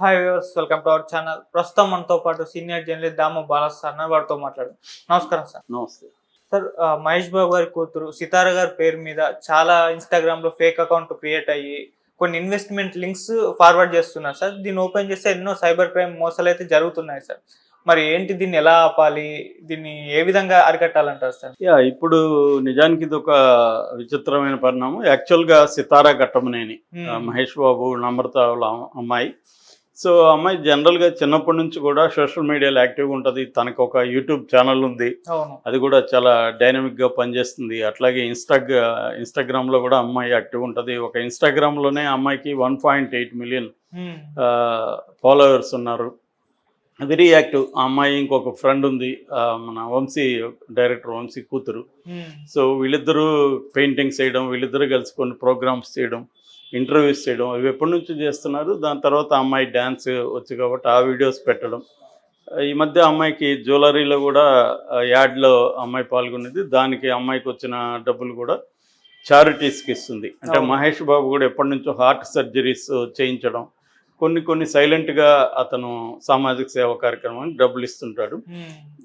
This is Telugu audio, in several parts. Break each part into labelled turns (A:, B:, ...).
A: Hi viewers welcome to our channel ప్రస్తుతం మనతో పాటు senior journalist Damu Balas sir అన్న వారితో మాట్లాడు. నమస్కారం సార్.
B: నమస్తే.
A: సార్ మహేష్ బాబు గారి కూతురు సితార గారి పేరు మీద చాలా ఇన్స్టాగ్రామ్లో ఫేక్ అకౌంట్ క్రియేట్ అయ్యి కొన్ని ఇన్వెస్ట్మెంట్ లింక్స్ ఫార్వర్డ్ చేస్తున్నారు సార్. దీన్ని ఓపెన్ చేస్తే ఎన్నో సైబర్ క్రైమ్ మోసాలు అయితే జరుగుతున్నాయి సార్. మరి ఏంటి దీన్ని ఎలా ఆపాలి? దీన్ని ఏ విధంగా అరికట్టాలంటారు సార్?
B: యా ఇప్పుడు నిజానికి ఇది ఒక విచిత్రమైన పరిణామం. యాక్చువల్గా సితారా ఘట్టమనేని
A: Hmm.
B: మహేష్ బాబు నమ్రత అమ్మాయి. సో అమ్మాయి జనరల్గా చిన్నప్పటి నుంచి కూడా సోషల్ మీడియాలో యాక్టివ్గా ఉంటుంది. తనకు ఒక యూట్యూబ్ ఛానల్ ఉంది. అది కూడా చాలా డైనమిక్గా పనిచేస్తుంది. అట్లాగే ఇన్స్టాగ్రా ఇన్స్టాగ్రామ్లో కూడా అమ్మాయి యాక్టివ్ ఉంటుంది. ఒక ఇన్స్టాగ్రామ్లోనే అమ్మాయికి one point eight million followers ఉన్నారు. వెరీ యాక్టివ్ ఆ అమ్మాయి ఇంకొక ఫ్రెండ్ ఉంది. మన వంశీ డైరెక్టర్ వంశీ కూతురు. సో వీళ్ళిద్దరూ పెయింటింగ్స్ చేయడం వీళ్ళిద్దరూ కలిసి కొన్ని ప్రోగ్రామ్స్ చేయడం. ఇంటర్వ్యూస్ చేయడం అవి ఎప్పటి నుంచి చేస్తున్నారు? దాని తర్వాత అమ్మాయి డ్యాన్స్ వచ్చు కాబట్టి ఆ వీడియోస్ పెట్టడం. ఈ మధ్య అమ్మాయికి జ్యువెలరీలో కూడా యాడ్లో అమ్మాయి పాల్గొనేది దానికి అమ్మాయికి వచ్చిన డబ్బులు కూడా చారిటీస్కి ఇస్తుంది. అంటే. మహేష్ బాబు కూడా ఎప్పటి నుంచో హార్ట్ సర్జరీస్ చేయించడం కొన్ని కొన్ని సైలెంట్గా అతను సామాజిక సేవ కార్యక్రమానికి డబ్బులు ఇస్తుంటాడు.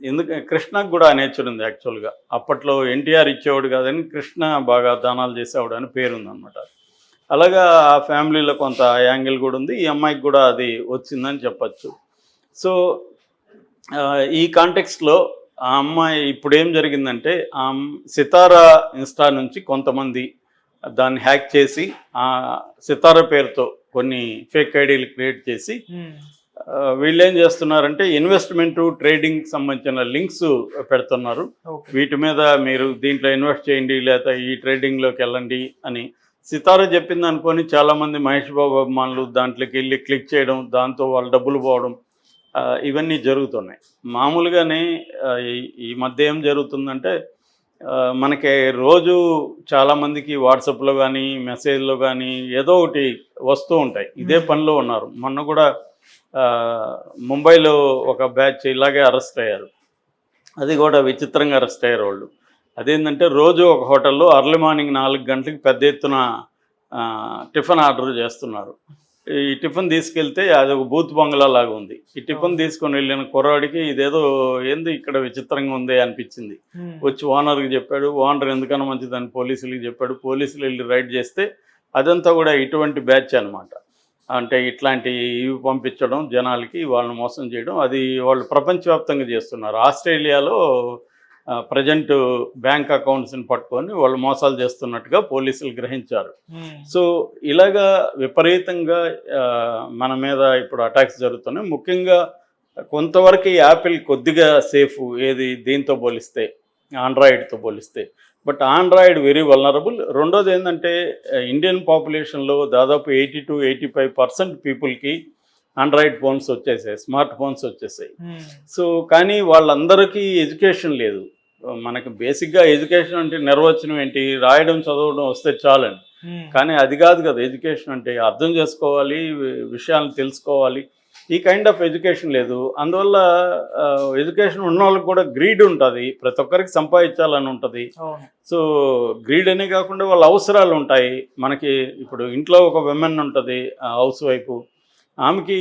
B: ఎందుకంటే కృష్ణకు కూడా నేచర్ ఉంది యాక్చువల్గా. అప్పట్లో ఎన్టీఆర్ ఇచ్చేవాడు కాదని కృష్ణ బాగా దానాలు చేసేవాడు అని పేరు ఉందన్నమాట అలాగా ఆ ఫ్యామిలీలో కొంత యాంగిల్ కూడా ఉంది. ఈ అమ్మాయికి కూడా అది వచ్చిందని చెప్పచ్చు. సో ఈ కాంటెక్స్ట్లో ఆ అమ్మాయి ఇప్పుడు ఏం జరిగిందంటే ఆ సితారా ఇన్స్టా నుంచి కొంతమంది దాన్ని హ్యాక్ చేసి ఆ సితారా పేరుతో కొన్ని ఫేక్ ఐడీలు క్రియేట్ చేసి వీళ్ళు ఏం చేస్తున్నారంటే ఇన్వెస్ట్మెంట్ ట్రేడింగ్ సంబంధించిన లింక్స్ పెడుతున్నారు. వీటి మీద మీరు దీంట్లో ఇన్వెస్ట్ చేయండి లేదా ఈ ట్రేడింగ్లోకి వెళ్ళండి అని సితారా చెప్పింది అనుకొని చాలామంది మహేష్ బాబు అభిమానులు దాంట్లోకి వెళ్ళి క్లిక్ చేయడం దాంతో వాళ్ళు డబ్బులు పోవడం ఇవన్నీ జరుగుతున్నాయి. మామూలుగానే ఈ- మధ్య ఏం జరుగుతుందంటే మనకి రోజు చాలామందికి వాట్సాప్లో కానీ మెసేజ్లో కానీ ఏదో ఒకటి వస్తూ ఉంటాయి. ఇదే. పనిలో ఉన్నారు. మొన్న కూడా ముంబైలో ఒక బ్యాచ్ ఇలాగే అరెస్ట్ అయ్యారు. అది కూడా విచిత్రంగా అరెస్ట్ అయ్యారు వాళ్ళు. అదేంటంటే రోజు ఒక హోటల్లో అర్లీ మార్నింగ్ నాలుగు గంటలకు పెద్ద ఎత్తున టిఫిన్ ఆర్డర్ చేస్తున్నారు. ఈ టిఫిన్ తీసుకెళ్తే అది ఒక బూత్ బంగ్లా లాగా ఉంది. ఈ టిఫిన్ తీసుకొని వెళ్ళిన కుర్రాడికి ఇదేదో ఏంది ఇక్కడ విచిత్రంగా ఉంది అనిపించింది. వచ్చి ఓనర్కి చెప్పాడు ఓనర్ ఎందుకన్నా మంచిదని పోలీసులకి చెప్పాడు. పోలీసులు వెళ్ళి రైడ్ చేస్తే అదంతా కూడా ఇటువంటి బ్యాచ్ అన్నమాట. అంటే ఇట్లాంటి ఇవి పంపించడం జనాలకి వాళ్ళని మోసం చేయడం అది వాళ్ళు ప్రపంచవ్యాప్తంగా చేస్తున్నారు. ఆస్ట్రేలియాలో ప్రజెంట్ బ్యాంక్ అకౌంట్స్ని పట్టుకొని వాళ్ళు మోసాలు చేస్తున్నట్టుగా పోలీసులు గ్రహించారు.
A: ఉమ్,
B: సో ఇలాగా విపరీతంగా మన మీద ఇప్పుడు అటాక్స్ జరుగుతున్నాయి. ముఖ్యంగా కొంతవరకు ఈ యాపిల్ కొద్దిగా సేఫ్ ఏది దీంతో పోలిస్తే ఆండ్రాయిడ్తో పోలిస్తే. But Android very vulnerable. రెండోది ఏంటంటే ఇండియన్ పాపులేషన్లో దాదాపు eighty to eighty five percent పీపుల్కి ఆండ్రాయిడ్ ఫోన్స్ వచ్చేసాయి స్మార్ట్ ఫోన్స్ వచ్చేసాయి. సో కానీ వాళ్ళందరికీ ఎడ్యుకేషన్ లేదు. మనకి బేసిక్గా ఎడ్యుకేషన్ అంటే నిర్వచనం ఏంటి? రాయడం చదవడం వస్తే చాలండి.
A: ఉమ్,
B: కానీ అది కాదు కదా ఎడ్యుకేషన్ అంటే అర్థం చేసుకోవాలి విషయాలను తెలుసుకోవాలి. ఈ కైండ్ ఆఫ్ ఎడ్యుకేషన్ లేదు. అందువల్ల ఎడ్యుకేషన్ ఉన్న వాళ్ళకి కూడా గ్రీడ్ ఉంటుంది. ప్రతి ఒక్కరికి సంపాదించాలని ఉంటుంది. సో గ్రీడ్ అనే కాకుండా వాళ్ళ అవసరాలు ఉంటాయి. మనకి ఇప్పుడు ఇంట్లో ఒక విమెన్ ఉంటుంది హౌస్ వైఫ్ ఆమెకి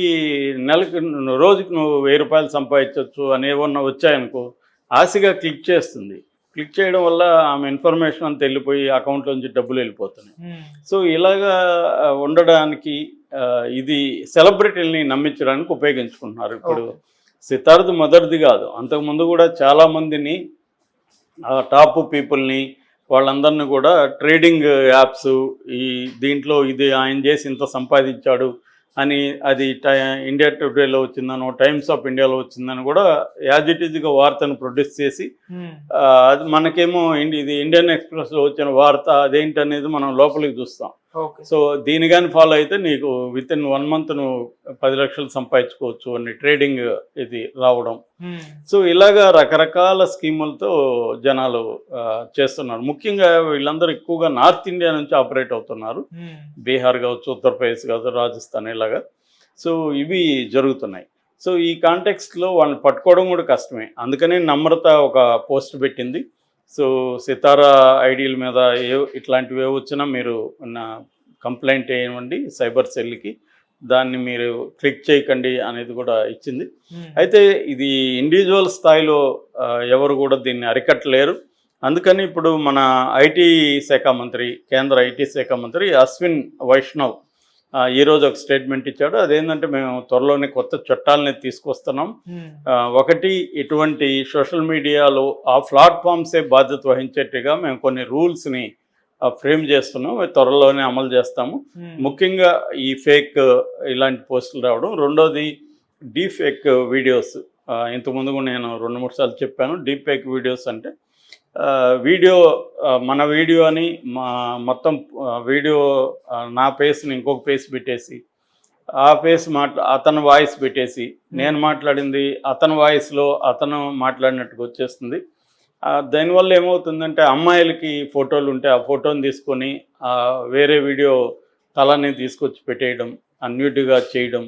B: నెలకి రోజుకి నువ్వు వెయ్యి రూపాయలు సంపాదించవచ్చు అని ఏమన్నా వచ్చాయనుకో ఆశగా క్లిక్ చేస్తుంది. క్లిక్ చేయడం వల్ల ఆమె ఇన్ఫర్మేషన్ అంతా వెళ్ళిపోయి అకౌంట్లోంచి డబ్బులు వెళ్ళిపోతున్నాయి. సో ఇలాగా ఉండడానికి ఇది సెలబ్రిటీలని నమ్మించడానికి ఉపయోగించుకుంటున్నారు. ఇప్పుడు
A: ఓకే.
B: సితార్ది మొదటిది కాదు. అంతకుముందు కూడా చాలామందిని టాప్ పీపుల్ని వాళ్ళందరినీ కూడా ట్రేడింగ్ యాప్స్ ఈ దీంట్లో ఇది ఆయన చేసి ఇంత సంపాదించాడు అని అది టై ఇండియా టుడేలో వచ్చిందనో టైమ్స్ ఆఫ్ ఇండియాలో వచ్చిందని కూడా యాజ్ ఇట్ ఈజ్గా వార్తను ప్రొడ్యూస్ చేసి ఆ, అది మనకేమో ఇది ఇండియన్ ఎక్స్ప్రెస్లో వచ్చిన వార్త అదేంటి అనేది మనం లోపలికి చూస్తాం. సో దీని కానీ ఫాలో అయితే నీకు విత్ ఇన్ వన్ మంత్ నువ్వు పది లక్షలు సంపాదించుకోవచ్చు అని ట్రేడింగ్ ఇది రావడం. సో ఇలాగా రకరకాల స్కీములతో జనాలు చేస్తున్నారు. ముఖ్యంగా వీళ్ళందరూ ఎక్కువగా నార్త్ ఇండియా నుంచి ఆపరేట్ అవుతున్నారు. బీహార్ కావచ్చు ఉత్తరప్రదేశ్ కావచ్చు రాజస్థాన్ ఇలాగా. సో ఇవి జరుగుతున్నాయి. సో ఈ కాంటెక్స్ట్లో వాళ్ళని పట్టుకోవడం కూడా కష్టమే. అందుకనే నమ్రత ఒక పోస్ట్ పెట్టింది. సో సితారా ఐడీల మీద ఏ ఇట్లాంటివి వచ్చినా మీరు నా కంప్లైంట్ వేయండి సైబర్ సెల్కి దాన్ని మీరు క్లిక్ చేయకండి అనేది కూడా ఇచ్చింది.
A: ఉమ్,
B: అయితే ఇది ఇండివిజువల్ స్థాయిలో ఎవరు కూడా దీన్ని అరికట్టలేరు. అందుకని ఇప్పుడు మన ఐటీ శాఖ మంత్రి కేంద్ర ఐటీ శాఖ మంత్రి అశ్విన్ వైష్ణవ్ ఈరోజు ఒక స్టేట్మెంట్ ఇచ్చాడు. అదేంటంటే మేము త్వరలోనే కొత్త చట్టాలని తీసుకొస్తున్నాం. ఆ, ఒకటి ఇటువంటి సోషల్ మీడియాలో ఆ ప్లాట్ఫామ్సే బాధ్యత వహించేట్టుగా మేము కొన్ని రూల్స్ని ఫ్రేమ్ చేస్తున్నాం. త్వరలోనే అమలు చేస్తాము.
A: ఉమ్,
B: ముఖ్యంగా ఈ ఫేక్ ఇలాంటి పోస్టులు రావడం. రెండోది డీ ఫేక్ వీడియోస్ ఇంతకుముందు కూడా నేను రెండు మూడు సార్లు చెప్పాను. డీ ఫేక్ వీడియోస్ అంటే వీడియో మన వీడియో అని మా మొత్తం వీడియో నా ఫేస్ని ఇంకొక ఫేస్ పెట్టేసి ఆ ఫేస్ మాట్లా అతని వాయిస్ పెట్టేసి నేను మాట్లాడింది అతని వాయిస్లో అతను మాట్లాడినట్టుగా వచ్చేస్తుంది. దానివల్ల ఏమవుతుందంటే అమ్మాయిలకి ఫోటోలు ఉంటే ఆ ఫోటోని తీసుకొని వేరే వీడియో తలని తీసుకొచ్చి పెట్టేయడం అన్యూట్గా చేయడం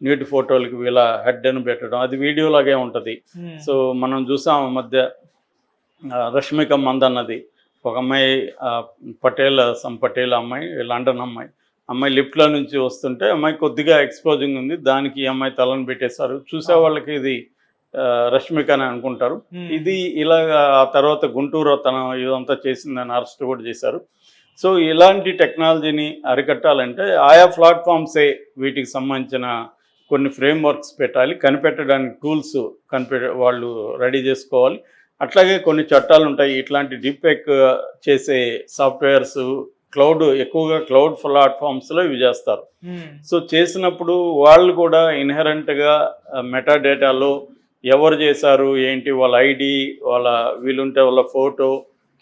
B: న్యూట్ ఫోటోలకి వీళ్ళ హెడ్ అని పెట్టడం అది వీడియోలాగే ఉంటుంది. సో మనం చూసాం ఆ మధ్య రష్మిక మందన్నది ఒక అమ్మాయి పటేల్ సమ్ పటేల్ అమ్మాయి లండన్ అమ్మాయి. అమ్మాయి లిఫ్ట్లో నుంచి వస్తుంటే అమ్మాయి కొద్దిగా ఎక్స్పోజింగ్ ఉంది. దానికి ఈ అమ్మాయి తలను పెట్టేశారు. చూసే వాళ్ళకి ఇది రష్మిక అని అనుకుంటారు. ఇది ఇలాగా ఆ తర్వాత గుంటూరు తన ఇదంతా చేసిందని అరెస్ట్ కూడా చేశారు. సో ఇలాంటి టెక్నాలజీని అరికట్టాలంటే ఆయా ప్లాట్ఫామ్సే వీటికి సంబంధించిన కొన్ని ఫ్రేమ్ వర్క్స్ పెట్టాలి. కనిపెట్టడానికి టూల్స్ కనిపె వాళ్ళు రెడీ చేసుకోవాలి. అట్లాగే కొన్ని చట్టాలు ఉంటాయి. ఇట్లాంటి డీపెక్ చేసే సాఫ్ట్వేర్స్ క్లౌడ్ ఎక్కువగా క్లౌడ్ ప్లాట్ఫామ్స్లో ఇవి చేస్తారు. సో చేసినప్పుడు వాళ్ళు కూడా ఇన్హెరెంట్గా మెటా డేటాలో ఎవరు చేశారు ఏంటి వాళ్ళ ఐడి వాళ్ళ వీలుంటే వాళ్ళ ఫోటో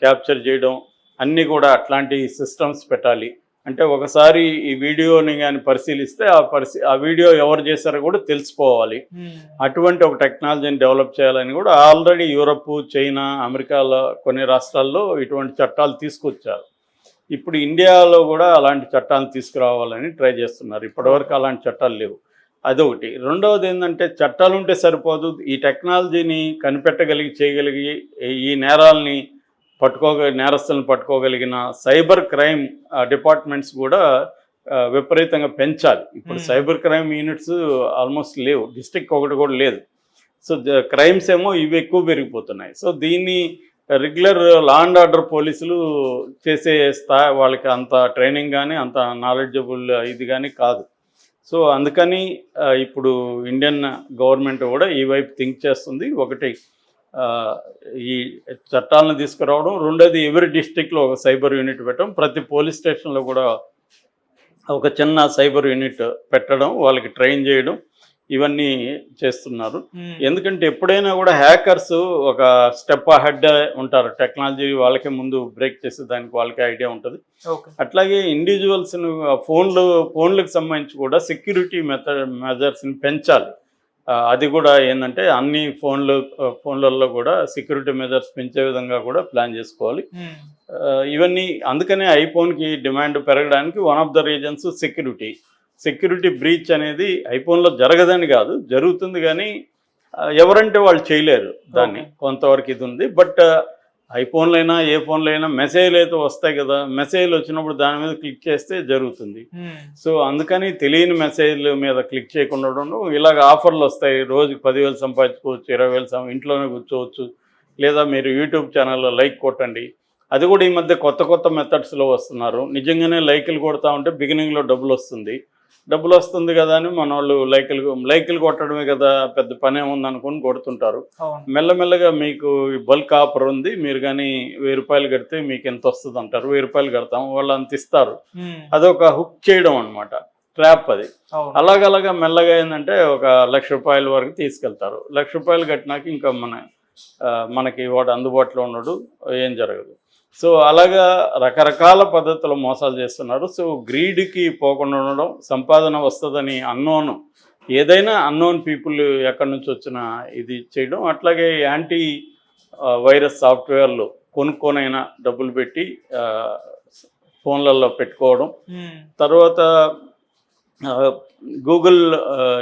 B: క్యాప్చర్ చేయడం అన్నీ కూడా అట్లాంటి సిస్టమ్స్ పెట్టాలి. అంటే ఒకసారి ఈ వీడియోని కానీ పరిశీలిస్తే ఆ పరిశీ ఆ వీడియో ఎవరు చేశారో కూడా తెలిసిపోవాలి.
A: ఉమ్,
B: అటువంటి ఒక టెక్నాలజీని డెవలప్ చేయాలని కూడా ఆల్రెడీ యూరప్ చైనా అమెరికాలో కొన్ని రాష్ట్రాల్లో ఇటువంటి చట్టాలు తీసుకొచ్చారు. ఇప్పుడు ఇండియాలో కూడా అలాంటి చట్టాలు తీసుకురావాలని ట్రై చేస్తున్నారు. ఇప్పటివరకు అలాంటి చట్టాలు లేవు. అదొకటి. రెండవది ఏంటంటే చట్టాలు ఉంటే సరిపోదు. ఈ టెక్నాలజీని కనిపెట్టగలిగి చేయగలిగి ఈ నేరాలని పట్టుకోగ నేరస్తులను పట్టుకోగలిగిన సైబర్ క్రైమ్ డిపార్ట్మెంట్స్ కూడా విపరీతంగా పెంచాలి. ఇప్పుడు. సైబర్ క్రైమ్ యూనిట్స్ ఆల్మోస్ట్ లేవు. డిస్ట్రిక్ట్ ఒకటి కూడా లేదు. సో క్రైమ్స్ ఏమో ఇవి ఎక్కువ పెరిగిపోతున్నాయి. సో దీన్ని రెగ్యులర్ లా అండ్ ఆర్డర్ పోలీసులు చేసే స్థాయి వాళ్ళకి అంత ట్రైనింగ్ కానీ అంత నాలెడ్జబుల్ ఇది కానీ కాదు. సో అందుకని ఇప్పుడు ఇండియన్ గవర్నమెంట్ కూడా ఈ వైపు థింక్ చేస్తుంది. ఒకటి ఈ చట్టాలను తీసుకురావడం. రెండోది ఎవరి డిస్టిక్లో ఒక సైబర్ యూనిట్ పెట్టడం. ప్రతి పోలీస్ స్టేషన్లో కూడా ఒక చిన్న సైబర్ యూనిట్ పెట్టడం వాళ్ళకి ట్రైన్ చేయడం ఇవన్నీ చేస్తున్నారు. ఎందుకంటే ఎప్పుడైనా కూడా హ్యాకర్స్ ఒక స్టెప్ అహెడ్ ఉంటారు. టెక్నాలజీ వాళ్ళకే ముందు బ్రేక్ చేసే దానికి వాళ్ళకే ఐడియా ఉంటుంది. అట్లాగే ఇండివిజువల్స్ ఫోన్లు ఫోన్లకు సంబంధించి కూడా సెక్యూరిటీ మెథడ్ మెజర్స్ని పెంచాలి. అది కూడా ఏంటంటే అన్ని ఫోన్లు ఫోన్లలో కూడా సెక్యూరిటీ మెజర్స్ పెంచే విధంగా కూడా ప్లాన్ చేసుకోవాలి. ఆ, ఇవన్నీ అందుకనే ఐఫోన్కి డిమాండ్ పెరగడానికి one of the reasons security security breach అనేది ఐఫోన్లో జరగదని కాదు జరుగుతుంది కానీ ఎవరంటే వాళ్ళు చేయలేరు దాన్ని. కొంతవరకు ఇది ఉంది. బట్ ఐఫోన్లో అయినా ఏ ఫోన్లో అయినా మెసేజ్లు అయితే వస్తాయి కదా మెసేజ్లు వచ్చినప్పుడు దాని మీద క్లిక్ చేస్తే జరుగుతుంది. సో అందుకని తెలియని మెసేజ్ల మీద క్లిక్ చేయకుండా ఇలాగ ఆఫర్లు వస్తాయి. రోజుకి పదివేలు సంపాదించుకోవచ్చు ఇరవై వేలు సం- ఇంట్లోనే కూర్చోవచ్చు. లేదా మీరు యూట్యూబ్ ఛానల్లో లైక్ కొట్టండి. అది కూడా ఈ మధ్య కొత్త కొత్త మెథడ్స్లో వస్తున్నారు. నిజంగానే లైకులు కొడతా ఉంటే బిగినింగ్లో డబ్బులు వస్తుంది. డబ్బులు వస్తుంది కదా అని మన వాళ్ళు లైకులు లైకులు కొట్టడమే కదా పెద్ద పనే ఉంది అనుకుని కొడుతుంటారు మెల్లమెల్లగా మీకు బల్క్ ఆఫర్ ఉంది మీరు కానీ వెయ్యి రూపాయలు కడితే మీకు ఎంత వస్తుంది అంటారు వెయ్యి రూపాయలు కడతాం వాళ్ళు అంత ఇస్తారు. అదొక హుక్ చేయడం అనమాట ట్రాప్ అది. అలాగలాగా మెల్లగా ఏంటంటే ఒక లక్ష రూపాయల వరకు తీసుకెళ్తారు. లక్ష రూపాయలు కట్టినాక ఇంకా మన మనకి వాడు అందుబాటులో ఉండడు ఏం జరగదు. సో అలాగా రకరకాల పద్ధతుల మోసాలు చేస్తున్నారు. సో గ్రీడ్కి పోకుండా ఉండడం సంపాదన వస్తుందని అన్నోన్ ఏదైనా అన్నోన్ పీపుల్ ఎక్కడి నుంచి వచ్చిన ఇది చేయడం అట్లాగే యాంటీ వైరస్ సాఫ్ట్వేర్లు కొనుక్కొనైనా డబ్బులు పెట్టి ఫోన్లలో పెట్టుకోవడం. తర్వాత గూగుల్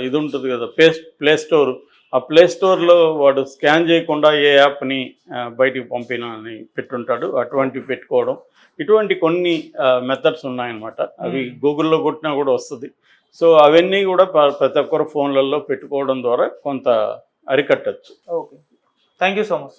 B: ఇది ఉంటుంది కదా ప్లే ప్లే స్టోర్ ఆ ప్లే స్టోర్లో వాడు స్కాన్ చేయకుండా ఏ యాప్ని బయటికి పంపిన అని పెట్టుంటాడు. అటువంటివి పెట్టుకోవడం. ఇటువంటి కొన్ని మెథడ్స్ ఉన్నాయన్నమాట. అవి. గూగుల్లో కొట్టినా కూడా వస్తుంది. సో అవన్నీ కూడా ప్రతి ఒక్కరు ఫోన్లలో పెట్టుకోవడం ద్వారా కొంత అరికట్టచ్చు.
A: Okay. Thank you so much